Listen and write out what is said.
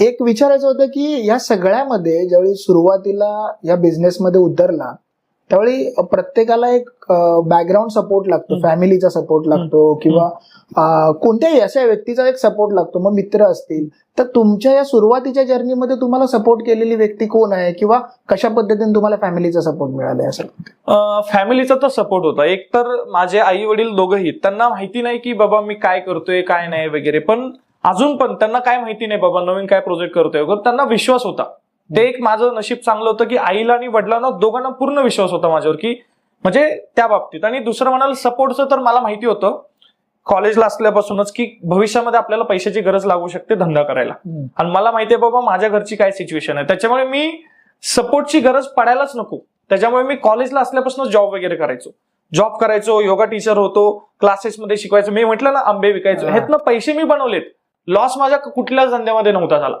एक विचारायचं होतं की या सगळ्यामध्ये ज्यावेळी सुरुवातीला या बिझनेसमध्ये उतरला त्यावेळी प्रत्येकाला एक बॅकग्राऊंड सपोर्ट लागतो. फॅमिलीचा सपोर्ट लागतो किंवा कोणत्याही अशा व्यक्तीचा एक सपोर्ट लागतो. मग मित्र असतील. तर तुमच्या या सुरुवातीच्या जर्नीमध्ये तुम्हाला सपोर्ट केलेली व्यक्ती कोण आहे? किंवा कशा पद्धतीने तुम्हाला फॅमिलीचा सपोर्ट मिळाला असं? फॅमिलीचा तर सपोर्ट होता. एक तर माझे आई वडील दोघंही त्यांना माहिती नाही की बाबा मी काय करतोय काय नाही वगैरे. पण अजून पण त्यांना काय माहिती नाही बाबा नवीन काय प्रोजेक्ट करतोय वगैरे. त्यांना विश्वास होता. ते एक माझं नशीब चांगलं होतं की आईला आणि वडिलांना दोघांना पूर्ण विश्वास होता माझ्यावर की म्हणजे त्या बाबतीत. आणि दुसरं म्हणाल सपोर्टचं तर मला माहिती होतं. कॉलेजला असल्यापासूनच की भविष्यामध्ये आपल्याला पैशाची गरज लागू शकते धंदा करायला. आणि मला माहिती आहे बाबा माझ्या घरची काय सिच्युएशन आहे. त्याच्यामुळे मी सपोर्टची गरज पडायलाच नको. त्याच्यामुळे मी कॉलेजला असल्यापासून जॉब वगैरे करायचो. जॉब करायचो योगा टीचर होतो क्लासेसमध्ये शिकवायचो. मी म्हटलं ना आंबे विकायचो. ह्यातनं पैसे मी बनवलेत. लॉस माझ्या कुठल्याच धंद्यामध्ये नव्हता झाला.